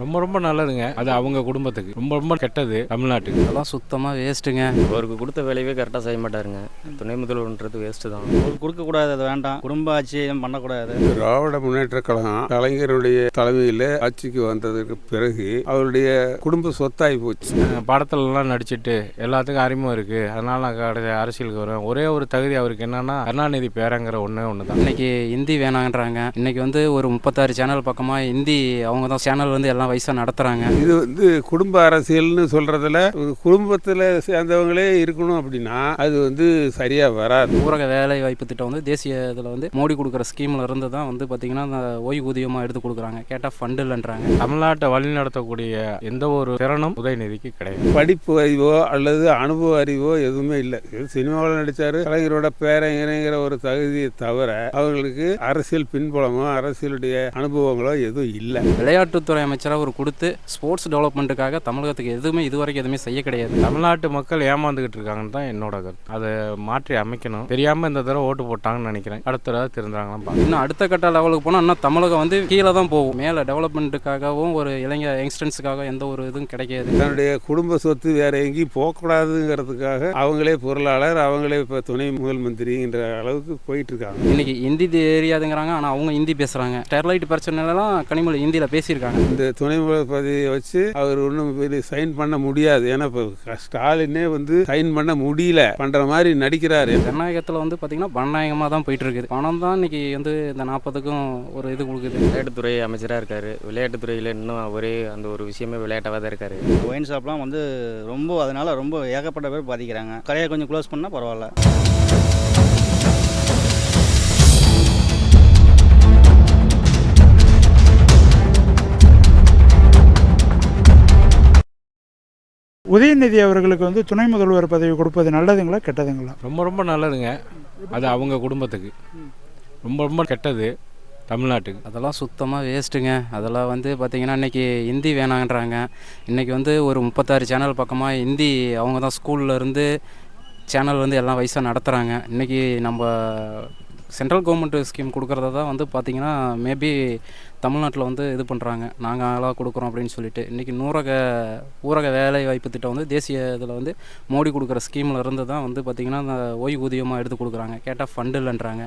ரொம்ப ரொம்ப நல்லதுங்க. அது அவங்க குடும்பத்துக்கு. ரொம்ப ரொம்ப கெட்டது தமிழ்நாட்டுக்கு. அதெல்லாம் சுத்தமாக வேஸ்ட்டுங்க அவருக்கு கொடுத்த வேலையவே கரெக்டாக செய்ய மாட்டாருங்க. துணை முதல்வர்ன்றது வேஸ்ட்டு தான். அவருக்கு கொடுக்கக்கூடாது அது வேண்டாம். குடும்ப ஆட்சி எதுவும் பண்ணக்கூடாது. திராவிட முன்னேற்ற கழகம் கலைஞருடைய தலைமையில் ஆட்சிக்கு வந்ததற்கு பிறகு அவருடைய குடும்ப சொத்தாகி போச்சு. படத்துலலாம் நடிச்சிட்டு எல்லாத்துக்கும் அறிமுகம் இருக்குது அதனால நான் கடைசி அரசியலுக்கு வருவேன் ஒரே ஒரு தகுதி அவருக்கு என்னன்னா கருணாநிதி பேரங்கிற ஒன்றே ஒன்று தான் இன்னைக்கு ஹிந்தி வேணான்றாங்க இன்னைக்கு வந்து ஒரு முப்பத்தாறு சேனல் பக்கமாக ஹிந்தி அவங்க தான் சேனல் வந்து எல்லாம் வயசாக நடத்துகிறாங்க இது வந்து குடும்ப அரசியல்னு சொல்றதுல ஒரு குடும்பத்தில் சேர்ந்தவங்களே இருக்கணும் அப்படின்னா அது வந்து சரியா வராது. ஊரக வேலை வாய்ப்பு திட்டம் வந்து தேசிய இதில் வந்து மோடி கொடுக்குற ஸ்கீமில் இருந்து தான் வந்து பார்த்திங்கன்னா அந்த ஓய்வூதியமாக எடுத்து கொடுக்குறாங்க. கேட்டால் ஃபண்டு இல்லைன்றாங்க. தமிழ்நாட்டை வழி நடத்தக்கூடிய எந்த ஒரு திறனும் உதயநிதிக்கு கிடையாது. படிப்பு அறிவோ அல்லது அனுபவ அறிவோ எதுவுமே இல்லை. சினிமாவில் நடிச்சாரு கலைஞரோட பேரங்கிற ஒரு தகுதியை தவிர அவங்களுக்கு அரசியல் பின்புலமோ அரசியலுடைய அனுபவங்களோ எதுவும் இல்லை. விளையாட்டுத்துறை அமைச்சராக ஒரு கொடுத்து ஸ்போர்ட்ஸ் டெவலப்மெண்ட்டுக்காக தமிழகத்துக்கு எதுவுமே இதுவரைக்கும் எதுவுமே செய்ய கிடையாது. தமிழ்நாட்டு மக்கள் ஏமாந்துக்கிட்டு இருக்காங்கன்னு தான் என்னோட கருத்து. அதை மாற்றி அமைக்கணும். தெரியாமல் இந்த தடவை ஓட்டு போட்டாங்கன்னு நினைக்கிறேன். அடுத்த தடவை திருந்தாங்களாம் பார்க்கலாம் இன்னும் அடுத்த கட்ட லெவலுக்கு போனால் இன்னும் தமிழகம் வந்து கீழே தான் போகும். மேலே டெவலப்மெண்ட்டுக்காகவும் ஒரு இளைஞர் யங்ஸ்டர்ஸுக்காக எந்த ஒரு இதுவும் கிடைக்காது. தன்னுடைய குடும்ப சொத்து வேற எங்கேயும் போகக்கூடாதுங்கிறதுக்காக அவங்களே பொருளாளர் அவங்களே இப்போ துணை முதல் மந்திரிங்கிற அளவுக்கு போயிட்டு இருக்காங்க. இன்னைக்கு ஹிந்தி தெரியாதுங்கிறாங்க ஆனால் அவங்க ஹிந்தி பேசுகிறாங்க ஸ்டெர்லைட் பிரச்சனைலாம் கனிமொழி ஹிந்தியில் பேசியிருக்காங்க. இந்த துணை பதவியை வச்சு அவர் ஒன்றும் சைன் பண்ண முடியாது. ஏன்னா இப்போ ஸ்டாலினே வந்து சைன் பண்ண முடியல. பண்ற மாதிரி நடிக்கிறாரு. ஜனநாயகத்தில் வந்து பார்த்திங்கன்னா பணநாயகமாக தான் போயிட்டு இருக்குது பணம் தான் இன்னைக்கு வந்து இந்த நாற்பதுக்கும் ஒரு இது கொடுக்குது. விளையாட்டுத்துறை அமைச்சராக இருக்கார். விளையாட்டுத்துறையில் இன்னும் ஒரே அந்த ஒரு விஷயமே விளையாட்டாக தான் இருக்கார். ஒயின் ஷாப்லாம் வந்து ரொம்ப அதனால ரொம்ப ஏகப்பட்ட பேர் பாதிக்கிறாங்க. கடையை கொஞ்சம் க்ளோஸ் பண்ணால் பரவாயில்ல. உதயநிதி அவர்களுக்கு வந்து துணை முதல்வர் பதவி கொடுப்பது நல்லதுங்களா கெட்டதுங்களா? ரொம்ப ரொம்ப நல்லதுங்க. அது அவங்க குடும்பத்துக்கு. ரொம்ப ரொம்ப கெட்டது தமிழ்நாட்டுக்கு. அதெல்லாம் சுத்தமாக வேஸ்ட்டுங்க அதெல்லாம் வந்து பார்த்திங்கன்னா இன்றைக்கி ஹிந்தி வேணான்றாங்க இன்றைக்கி வந்து ஒரு முப்பத்தாறு சேனல் பக்கமாக ஹிந்தி அவங்க தான் ஸ்கூல்ல இருந்து சேனல் வந்து எல்லாம் வயசாக நடத்துகிறாங்க இன்றைக்கி நம்ம சென்ட்ரல் கவர்மெண்ட் ஸ்கீம் கொடுக்குறத தான் வந்து பார்த்திங்கன்னா மேபி தமிழ்நாட்டில் வந்து இது பண்ணுறாங்க நாங்கள் அதெல்லாம் கொடுக்குறோம் அப்படின்னு சொல்லிட்டு. இன்றைக்கி நூறக ஊரக வேலை வாய்ப்பு திட்டம் வந்து தேசிய இதில் வந்து மோடி கொடுக்குற ஸ்கீமில் இருந்து தான் வந்து பார்த்திங்கன்னா அந்த ஓய்வூதியமாக எடுத்து கொடுக்குறாங்க. கேட்டால் ஃபண்டு இல்லைன்றாங்க.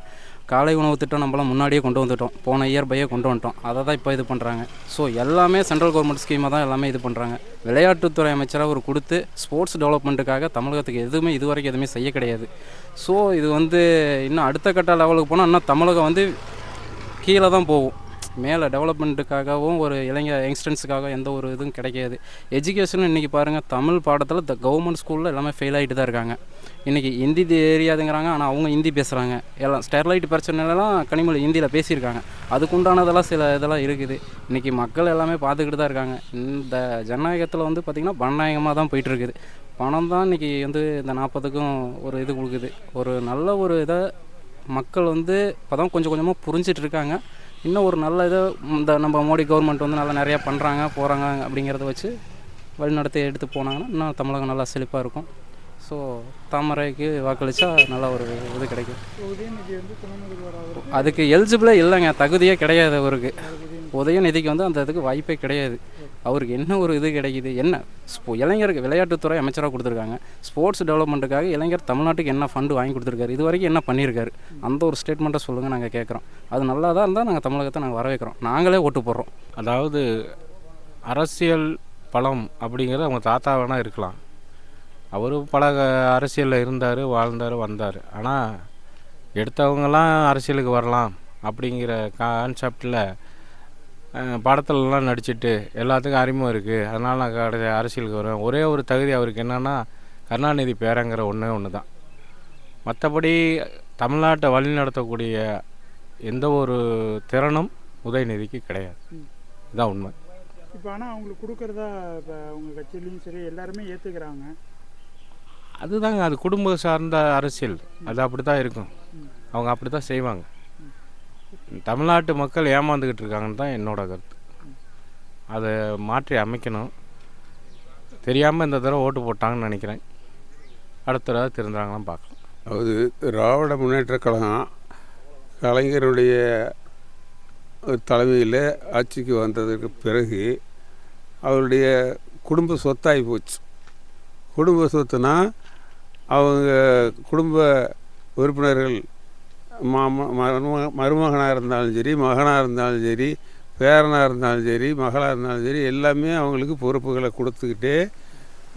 காலை உணவு திட்டம் நம்மளாம் முன்னாடியே கொண்டு வந்துட்டோம். போன இயர் பையே கொண்டு வந்துட்டோம். அதை தான் இப்போ இது பண்ணுறாங்க ஸோ எல்லாமே சென்ட்ரல் கவர்மெண்ட் ஸ்கீமாக தான் எல்லாமே இது பண்ணுறாங்க விளையாட்டுத்துறை அமைச்சராக ஒரு கொடுத்து ஸ்போர்ட்ஸ் டெவலப்மெண்ட்டுக்காக தமிழகத்துக்கு எதுவுமே இது வரைக்கும் எதுவுமே செய்ய கிடையாது. ஸோ இது வந்து இன்னும் அடுத்த கட்ட லெவலுக்கு போனால் இன்னும் தமிழகம் வந்து கீழே தான் போகும். மேலே டெவலப்மெண்ட்டுக்காகவும் ஒரு இளைஞர் யங்ஸ்டர்ஸுக்காக எந்த ஒரு இதுவும் கிடைக்காது. எஜுகேஷன் இன்றைக்கி பாருங்கள் தமிழ் பாடத்தில் த கவர்மெண்ட் ஸ்கூலில் எல்லாமே ஃபெயில் ஆகிட்டு தான் இருக்காங்க. இன்றைக்கி ஹிந்தி தெரியாதுங்கிறாங்க ஆனால் அவங்க ஹிந்தி பேசுகிறாங்க எல்லாம் ஸ்டெர்லைட் பிரச்சனைலாம் கனிமொழி ஹிந்தியில் பேசியிருக்காங்க. அதுக்குண்டானதெல்லாம் சில இதெல்லாம் இருக்குது. இன்றைக்கி மக்கள் எல்லாமே பார்த்துக்கிட்டு தான் இருக்காங்க. இந்த ஜனநாயகத்தில் வந்து பார்த்திங்கன்னா பன்னாயகமாக தான் போயிட்டுருக்குது. பணம் தான் இன்றைக்கி வந்து இந்த நாற்பதுக்கும் ஒரு இது கொடுக்குது. ஒரு நல்ல ஒரு இதை மக்கள் வந்து இப்போ தான் கொஞ்சம் கொஞ்சமாக புரிஞ்சிட்டு இருக்காங்க. இன்னும் ஒரு நல்ல இதை இந்த நம்ம மோடி கவர்மெண்ட் வந்து நல்லா நிறையா பண்ணுறாங்க போகிறாங்க அப்படிங்கிறத வச்சு வழிநடத்தி எடுத்து போனாங்கன்னா இன்னும் தமிழகம் நல்லா செழிப்பாக இருக்கும். ஸோ தாமரைக்கு வாக்களித்தா நல்லா ஒரு இது கிடைக்கும். அதுக்கு எலிஜிபிளே இல்லைங்க தகுதியே கிடையாது அவருக்கு. உதயநிதிக்கு வந்து அந்த இதுக்கு வாய்ப்பே கிடையாது. அவருக்கு என்ன ஒரு இது கிடைக்குது என்ன? ஸ்போ இளைஞருக்கு விளையாட்டுத்துறை அமைச்சராக கொடுத்துருக்காங்க. ஸ்போர்ட்ஸ் டெவலப்மெண்ட்டுக்காக இளைஞர் தமிழ்நாட்டுக்கு என்ன ஃபண்டு வாங்கி கொடுத்துருக்காரு இது வரைக்கும் என்ன பண்ணியிருக்காரு? அந்த ஒரு ஸ்டேட்மெண்ட்டை சொல்லுங்கள் நாங்கள் கேட்குறோம். அது நல்லா தான் இருந்தால் நாங்கள் தமிழகத்தை நாங்கள் வரவேற்கிறோம். நாங்களே ஓட்டு போடுறோம். அதாவது அரசியல் பலம் அப்படிங்கிறது அவங்க தாத்தா வேணால் இருக்கலாம். அவர் பல அரசியலில் இருந்தார் வாழ்ந்தார் வந்தார். ஆனால் எடுத்தவங்கெல்லாம் அரசியலுக்கு வரலாம் அப்படிங்கிற கான்செப்டில் படத்துலலாம் நடிச்சிட்டு எல்லாத்துக்கும் அறிமுகம் இருக்குது அதனால் நான் கடைசி அரசியலுக்கு வருவேன். ஒரே ஒரு தகுதி அவருக்கு என்னன்னா கருணாநிதி பேரங்கிற ஒன்றே ஒன்று தான் மற்றபடி தமிழ்நாட்டை வழி நடத்தக்கூடிய எந்த ஒரு திறனும் உதயநிதிக்கு கிடையாது. இதுதான் உண்மை. இப்போ ஆனால் அவங்களுக்கு கொடுக்கறதா இப்போ அவங்க கட்சியிலையும் சரி எல்லாருமே ஏற்றுக்கிறாங்க அதுதாங்க அது குடும்ப சார்ந்த அரசியல். அது அப்படி தான் இருக்கும் அவங்க அப்படி தான் செய்வாங்க. தமிழ்நாட்டு மக்கள் ஏமாந்துக்கிட்டு இருக்காங்கன்னு தான் என்னோட கருத்து. அதை மாற்றி அமைக்கணும். தெரியாமல் இந்த தடவை ஓட்டு போட்டாங்கன்னு நினைக்கிறேன். அடுத்த தடவை திருந்தாங்களாம் பார்க்கலாம். அதாவது திராவிட முன்னேற்ற கழகம் கலைஞருடைய தலைமையில் ஆட்சிக்கு வந்ததற்கு பிறகு அவருடைய குடும்ப சொத்தாகி போச்சு. குடும்ப சொத்துனா அவங்க குடும்ப உறுப்பினர்கள் மாமா மருமக மருமகனாக இருந்தாலும் சரி மகனாக இருந்தாலும் சரி பேரனாக இருந்தாலும் சரி மகளாக இருந்தாலும் சரி எல்லாமே அவங்களுக்கு பொறுப்புகளை கொடுத்துக்கிட்டே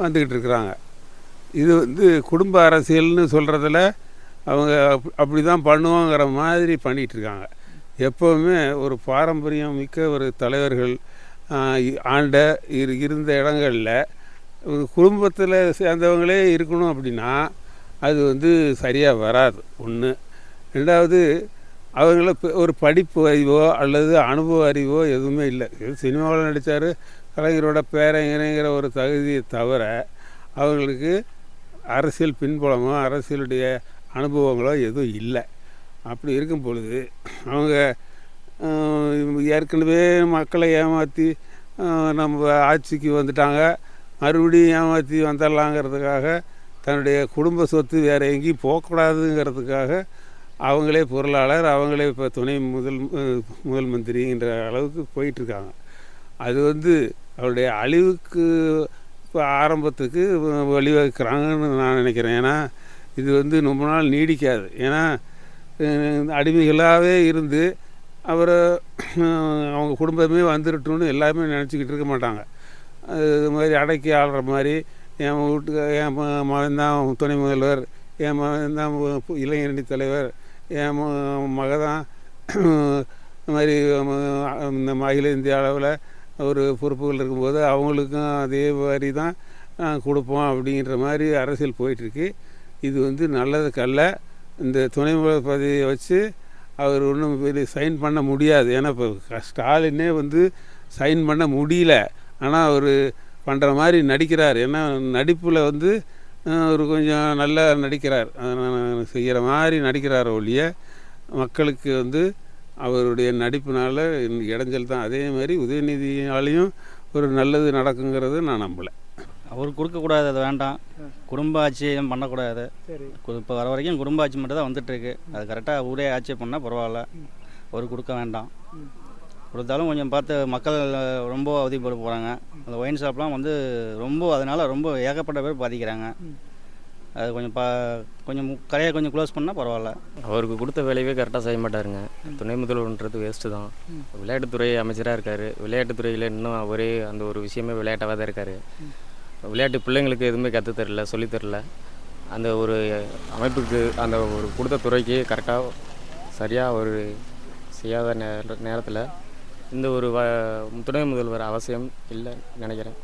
வந்துக்கிட்டு இருக்கிறாங்க. இது வந்து குடும்ப அரசியல்னு சொல்கிறதுல அவங்க அப்படி தான் பண்ணுவோங்கிற மாதிரி பண்ணிகிட்ருக்காங்க எப்போவுமே ஒரு பாரம்பரியம் மிக்க ஒரு தலைவர்கள் ஆண்ட இரு இருந்த இடங்களில் ஒரு குடும்பத்தில் சேர்ந்தவங்களே இருக்கணும் அப்படின்னா அது வந்து சரியாக வராது. ஒன்று ரெண்டாவது அவர்களை ஒரு படிப்பு அறிவோ அல்லது அனுபவ அறிவோ எதுவுமே இல்லை. சினிமாவில் நடித்தார் கலைஞரோட பேரங்கிற ஒரு தகுதியை தவிர அவர்களுக்கு அரசியல் பின்புலமோ அரசியலுடைய அனுபவங்களோ எதுவும் இல்லை. அப்படி இருக்கும் பொழுது அவங்க ஏற்கனவே மக்களை ஏமாற்றி நம்ம ஆட்சிக்கு வந்துட்டாங்க. மறுபடியும் ஏமாற்றி வந்துடலாங்கிறதுக்காக தன்னுடைய குடும்ப சொத்து வேறு எங்கேயும் போகக்கூடாதுங்கிறதுக்காக அவங்களே பொருளாளர் அவங்களே இப்போ துணை முதல் முதல் மந்திரிங்கிற அளவுக்கு போயிட்டுருக்காங்க. அது வந்து அவருடைய அழிவுக்கு இப்போ ஆரம்பத்துக்கு வ- வழிவகுக்கிறாங்கன்னு நான் நினைக்கிறேன். ஏன்னா இது வந்து ரொம்ப நாள் நீடிக்காது. ஏன்னா அடிமைகளாகவே இருந்து அவரை அவங்க குடும்பமே வந்துடட்டும்னு எல்லாருமே நினச்சிக்கிட்டு இருக்க மாட்டாங்க. அது இது மாதிரி அடக்கி ஆள்ற மாதிரி என் வீட்டுக்கு என் மகன் தான் துணை முதல்வர் என் மகன் தான் இளைஞரணி தலைவர் என் மக தான் இந்த மாதிரி இந்த அகில இந்திய அளவில் ஒரு பொறுப்புகள் இருக்கும்போது அவங்களுக்கும் அதே மாதிரி தான் கொடுப்போம் அப்படிங்கிற மாதிரி அரசியல் போயிட்டுருக்கு. இது வந்து நல்லதுக்கல்ல. இந்த துணை பதவியை வச்சு அவர் ஒன்றும் பெரிய சைன் பண்ண முடியாது. ஏன்னா இப்போ ஸ்டாலினே வந்து சைன் பண்ண முடியல. ஆனால் அவர் பண்ணுற மாதிரி நடிக்கிறார். ஏன்னா நடிப்பில் வந்து அவர் கொஞ்சம் நல்லா நடிக்கிறார். செய்கிற மாதிரி நடிக்கிறார் ஒழிய மக்களுக்கு வந்து அவருடைய நடிப்புனால இடைஞ்சல் தான். அதே மாதிரி உதயநிதியாலையும் ஒரு நல்லது நடக்குங்கிறது நான் நம்பலை. அவருக்கு கொடுக்கக்கூடாது அது வேண்டாம். குடும்ப ஆட்சி எதுவும் பண்ணக்கூடாது. சரி. இப்போ வர வரைக்கும் குடும்ப ஆட்சி மட்டும் தான் வந்துட்டுருக்கு அது கரெக்டாக ஊரே ஆட்சி பண்ணால் பரவாயில்ல. அவருக்கு கொடுக்க வேண்டாம். கொடுத்தாலும் கொஞ்சம் பார்த்து மக்கள் ரொம்ப அவதிப்பட போகிறாங்க அந்த ஒயின் ஷாப்லாம் வந்து ரொம்ப அதனால் ரொம்ப ஏகப்பட்ட பேர் பாதிக்கிறாங்க. அது கொஞ்சம் பா கொஞ்சம் கடையை கொஞ்சம் க்ளோஸ் பண்ணால் பரவாயில்ல. அவருக்கு கொடுத்த வேலையவே கரெக்டாக செய்ய மாட்டாருங்க. துணை முதல்வர்ன்றது வேஸ்ட்டு தான். விளையாட்டுத்துறை அமைச்சராக இருக்கார். விளையாட்டுத்துறையில் இன்னும் அவரே அந்த ஒரு விஷயமே விளையாட்டாக தான் இருக்கார். விளையாட்டு பிள்ளைங்களுக்கு எதுவுமே கற்றுத் தரல சொல்லித் தரல. அந்த ஒரு அமைப்புக்கு அந்த ஒரு கொடுத்த துறைக்கு கரெக்டாக சரியாக ஒரு செய்யாத நேர நேரத்தில் இந்த ஒரு வ துணை முதல்வர் அவசியம் இல்லை நினைக்கிறேன்.